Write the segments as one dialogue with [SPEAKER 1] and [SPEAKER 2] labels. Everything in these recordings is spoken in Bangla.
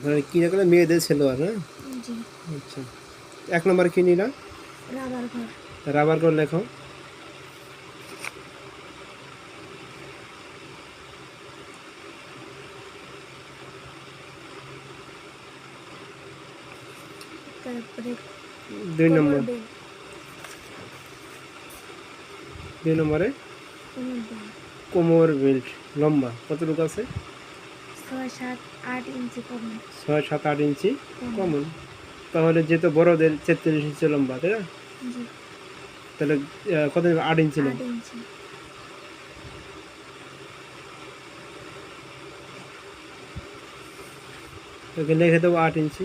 [SPEAKER 1] তাহলে কি রাখলে মেয়েদের সেলোয়ার হ্যাঁ? আচ্ছা। এক নম্বর কি নিলাম
[SPEAKER 2] রাবার ঘর।
[SPEAKER 1] রাবার করে লেখো।
[SPEAKER 2] তারপরে
[SPEAKER 1] দুই নম্বর।
[SPEAKER 2] কোমর বেল্ট,
[SPEAKER 1] দুই নম্বরে?
[SPEAKER 2] কোমর বেল্ট,
[SPEAKER 1] কোমর বেল্ট। লম্বা। কতটুকু আছে?
[SPEAKER 2] ছয় সাত আট ইঞ্চি কমন
[SPEAKER 1] ছয় সাত আট ইঞ্চি কমন। তাহলে যেহেতু বড়দের তেত্রিশ ইঞ্চি লম্বা তাই না? তাহলে কত? আট ইঞ্চি লম্বা। লিখে দেবো আট ইঞ্চি।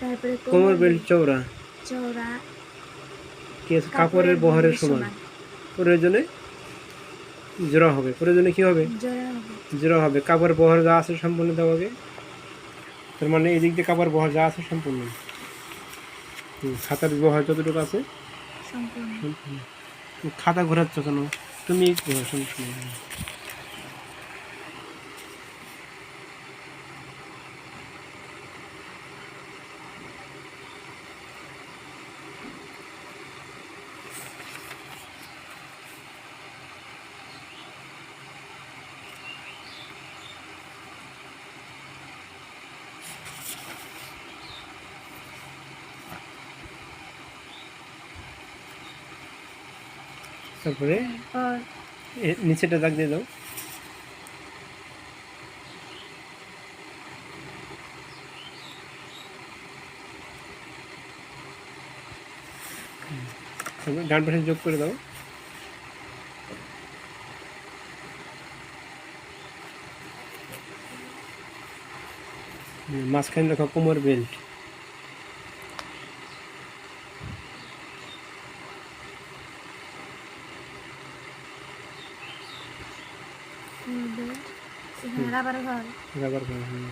[SPEAKER 2] তারপরে
[SPEAKER 1] কোমর বেল্ট চৌড়া
[SPEAKER 2] চওড়া।
[SPEAKER 1] কাপড়ের বহরের সমান। প্রয়োজনে জোড়া হবে। প্রয়োজনে কি হবে?
[SPEAKER 2] জোড়া হবে।
[SPEAKER 1] কাপড় বহর যা আছে সম্পূর্ণ দেওয়াকে তার মানে এই দিক দিয়ে কাপড় বহর যা আছে সম্পূর্ণ। খাতার বহর যতটুকু আছে।
[SPEAKER 2] সম্পূর্ণ।
[SPEAKER 1] খাতা ঘোরাচ্ছ কেন? তুমি তারপরে নিচেটা দাগ দিয়ে দাও। ডান পাশে যোগ করে দাও। মাঝখানে লেখা কোমর বেল্ট।
[SPEAKER 2] এখানে রাবার ঘর
[SPEAKER 1] রাবার করা হুম।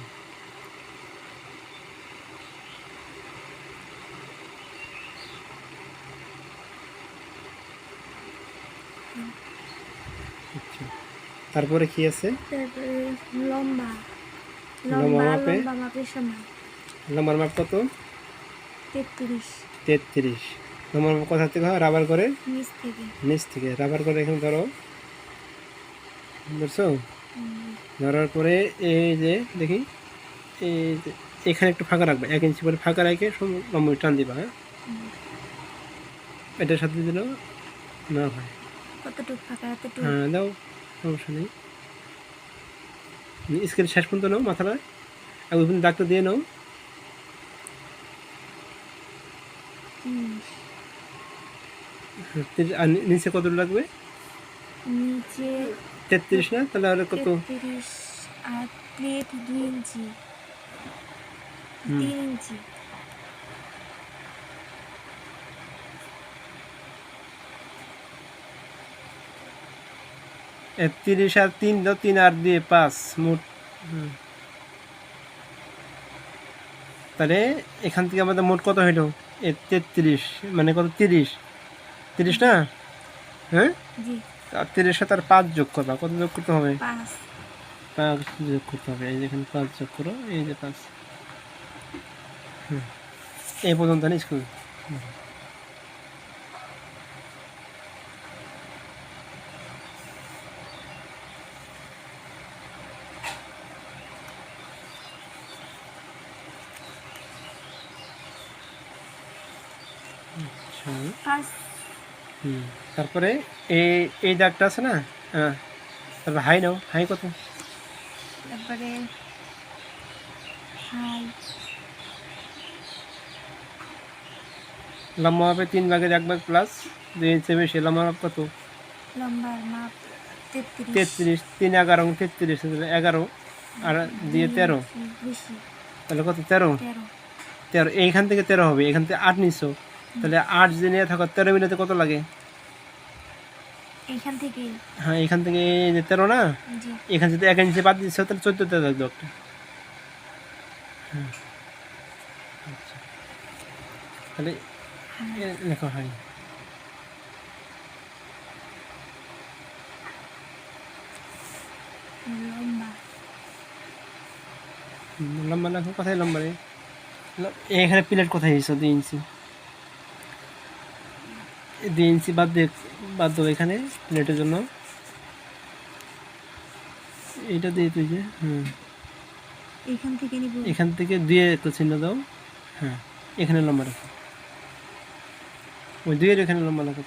[SPEAKER 1] তারপরে কি আছে?
[SPEAKER 2] তারপরে লম্বা
[SPEAKER 1] লম্বা
[SPEAKER 2] লম্বা লম্বা মাপের সমান।
[SPEAKER 1] লম্বার মাপ কত?
[SPEAKER 2] তেত্রিশ।
[SPEAKER 1] তেত্রিশ। লম্বার মাপ কোথা থেকে হয়? রাবার করে?
[SPEAKER 2] নিচ থেকে।
[SPEAKER 1] নিচ থেকে। রাবার করে এখানে ধরো। বুঝছ ধরার পরে এই যে দেখি এই এখানে একটু ফাঁকা রাখবে এক ইঞ্চি করে ফাঁকা রেখে লম্বা টান দিবা হ্যাঁ। এটার সাথে দিলেও না হয়।
[SPEAKER 2] কতটুকু ফাঁকা এতটুকু?
[SPEAKER 1] হ্যাঁ দাও সমস্যা নেই। স্কেল শেষ পর্যন্ত নাও মাথাটা। আর ওই পর্যন্ত ডাক্তার দিয়ে নাও। আর নিচে কত লাগবে?
[SPEAKER 2] নিচে
[SPEAKER 1] তেত্রিশ না? তাহলে আর কত?
[SPEAKER 2] তেত্রিশ আর প্লেট দুই ইঞ্চি।
[SPEAKER 1] হুম।
[SPEAKER 2] তিন ইঞ্চি।
[SPEAKER 1] এ, তিরিশ আর তিন দাও তিন আর দিয়ে পাঁচ মোট। তাহলে এখান থেকে আমাদের মোট কত হইল? এ তেত্রিশ মানে কত তিরিশ? তিরিশ না? হ্যাঁ?
[SPEAKER 2] জি।
[SPEAKER 1] আর তিরিশ সাথে আর পাঁচ যোগ করবা। কত যোগ করতে হবে?
[SPEAKER 2] পাঁচ।
[SPEAKER 1] যোগ করতে হবে। এই যে এখানে পাঁচ যোগ করো এই যে পাঁচ। হুম। এই পর্যন্ত না স্কুল? হুম তারপরে এই এই দাগটা আছে না? হ্যাঁ তারপর হাই নাও হাই কত?
[SPEAKER 2] তারপরে হাই।
[SPEAKER 1] লম্বা হবে তিন ভাগের এক ভাগ প্লাস দুই ইঞ্চি বেশি লম্বা মাপ কত?
[SPEAKER 2] লম্বার মাপ তেত্রিশ।
[SPEAKER 1] তিন এগারো তেত্রিশ এগারো আর দিয়ে তেরো। তাহলে কত? তেরো।
[SPEAKER 2] তেরো।
[SPEAKER 1] তেরো এইখান থেকে তেরো হবে এখান থেকে আট নিছো। তাহলে আট যে নিয়ে থাকো তেরো মিনিটে কত লাগে?
[SPEAKER 2] এখান থেকে।
[SPEAKER 1] হ্যাঁ এখান থেকে যে তেরো না? এখান থেকে এক ইঞ্চি বাদ দিচ্ছে তাহলে চোদ্দোতে থাকবে একটা। তাহলে লেখা হয়।
[SPEAKER 2] লম্বা।
[SPEAKER 1] লেখো কোথায় লম্বা রে? এখানে প্লেট কোথায় এসেছে দুই ইঞ্চি? দুই ইঞ্চি বাদ দিয়ে বাদ দেবো এখানে প্লেটের জন্য। এইটা দিয়ে তুই যে হুম।
[SPEAKER 2] এখান থেকে নিব।
[SPEAKER 1] এখান থেকে দুয়ে একটু চিহ্ন দাও। হ্যাঁ এখানে লম্বা রাখো। ওই দুইয়ের এখানে লম্বা রাখো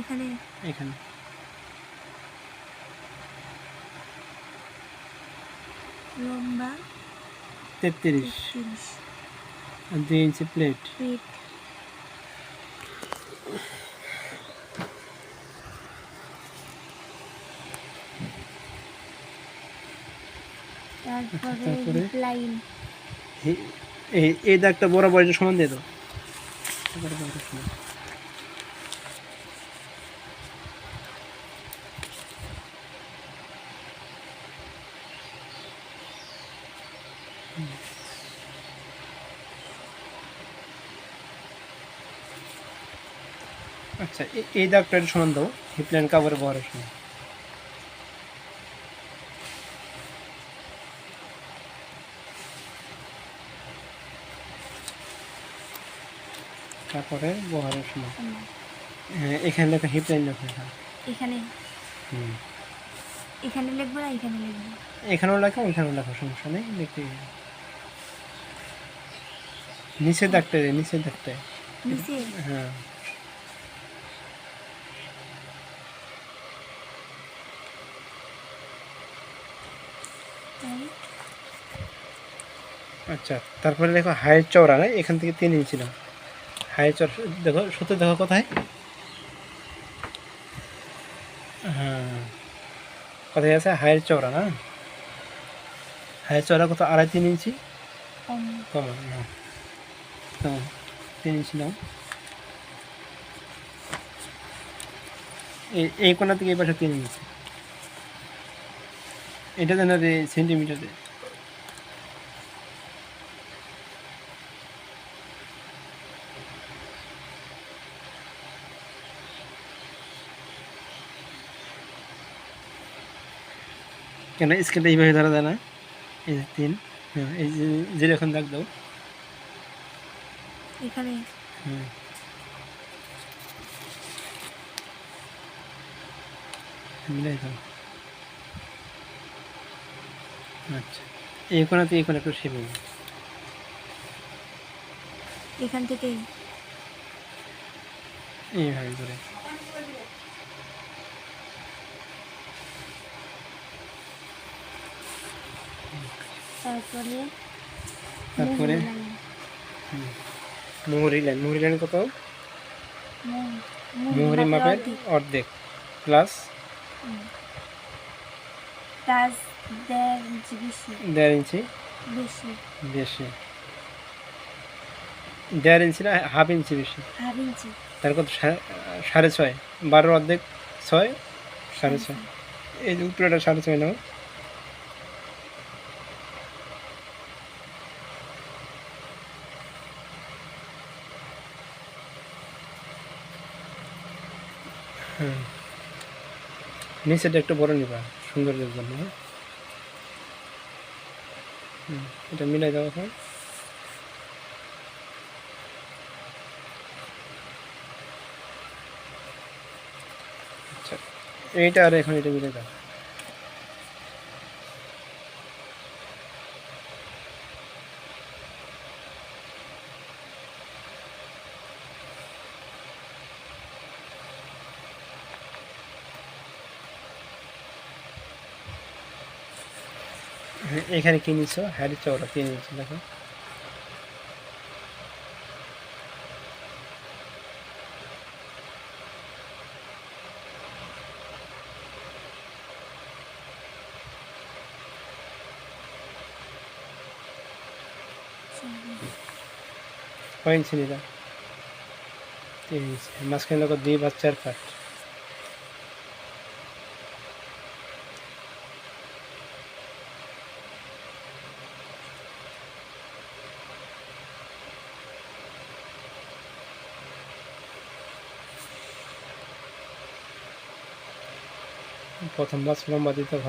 [SPEAKER 1] এখানে।
[SPEAKER 2] এখানে? লম্বা?
[SPEAKER 1] তেত্রিশ।
[SPEAKER 2] তিরিশ
[SPEAKER 1] দুই ইঞ্চি প্লেট
[SPEAKER 2] তারপরে
[SPEAKER 1] তারপরে?
[SPEAKER 2] লাইন
[SPEAKER 1] এই এই দাগটা বরাবর এটা সমান দিয়ে দাও। আচ্ছা এই দাগটা একটু সমান দাও হিপলাইন কাভারের বহরের সমান তারপরে বহরের সমান
[SPEAKER 2] হুম।
[SPEAKER 1] হ্যাঁ এখানে লেখা হিপলাইন লেখা এখানে।
[SPEAKER 2] এখানে।
[SPEAKER 1] হুম।
[SPEAKER 2] এখানে লিখব না এখানে লিখব?
[SPEAKER 1] এখানেও লেখা ওইখানেও লেখা সমস্যা নেই দেখতে নিচে রে নিচে
[SPEAKER 2] নিচে?
[SPEAKER 1] হ্যাঁ। আচ্ছা তারপরে দেখো হাইট চওড়া না? এখান থেকে তিন ইঞ্চি নাও হাইট চওড়া দেখো সত্যি দেখো কোথায়। হ্যাঁ কোথায় আছে? হাইট চওড়া না? হাইট চওড়া কত? আড়াই তিন ইঞ্চি?
[SPEAKER 2] কম।
[SPEAKER 1] না। কম তিন ইঞ্চি নাও এই কোণা থেকে এই পাশে তিন ইঞ্চি। এটা রে সেন্টিমিটারে কেন স্কেলটা এইভাবে ধরা যায় না? এই যে তিন হ্যাঁ এই যে যেরকম দাগ দাও।
[SPEAKER 2] এখানে।
[SPEAKER 1] হুম। মিলাই দাও। আচ্ছা এই কোনাতে এই কোনা একটু
[SPEAKER 2] এখান থেকে
[SPEAKER 1] এইভাবে করে।
[SPEAKER 2] তারপরে
[SPEAKER 1] তারপরে। মোহরি লাইন মোহরি লাইন কত
[SPEAKER 2] মোহরি মাপের অর্ধেক।
[SPEAKER 1] প্লাস?
[SPEAKER 2] প্লাস দেড় ইঞ্চি বেশি।
[SPEAKER 1] দেড় ইঞ্চি?
[SPEAKER 2] বেশি।
[SPEAKER 1] বেশি। দেড় ইঞ্চি না হাফ ইঞ্চি বেশি।
[SPEAKER 2] Half inch.
[SPEAKER 1] তার কত? সাড়ে ছয়। বারোর অর্ধেক ছয়। সাড়ে ছয়। এই যে উপরেটা সাড়ে ছয় নাও। হুম নিচেটা একটু বড় নিবা সৌন্দর্যের জন্য হ্যাঁ? হুম, এটা মিলাই দাও এখন। আচ্ছা এইটা আর এখন এটা মিলে দাও। এখানে কি নিচ্ছ হ্যারি চওড়া কি নিচ্ছ দেখো। তিন ইঞ্চি মাঝখানে দুই বা চার পাট। প্রথম ভাস লম্বা দ্বিতীয়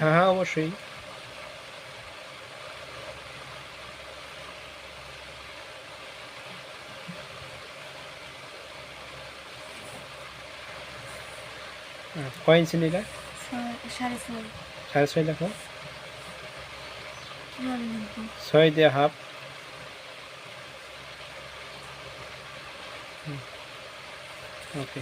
[SPEAKER 1] হ্যাঁ হ্যাঁ অবশ্যই হ্যাঁ, কয় ইঞ্চি নিলা?
[SPEAKER 2] সাড়ে ছয়।
[SPEAKER 1] লেখো। ছয় দিয়ে হাফ। ওকে।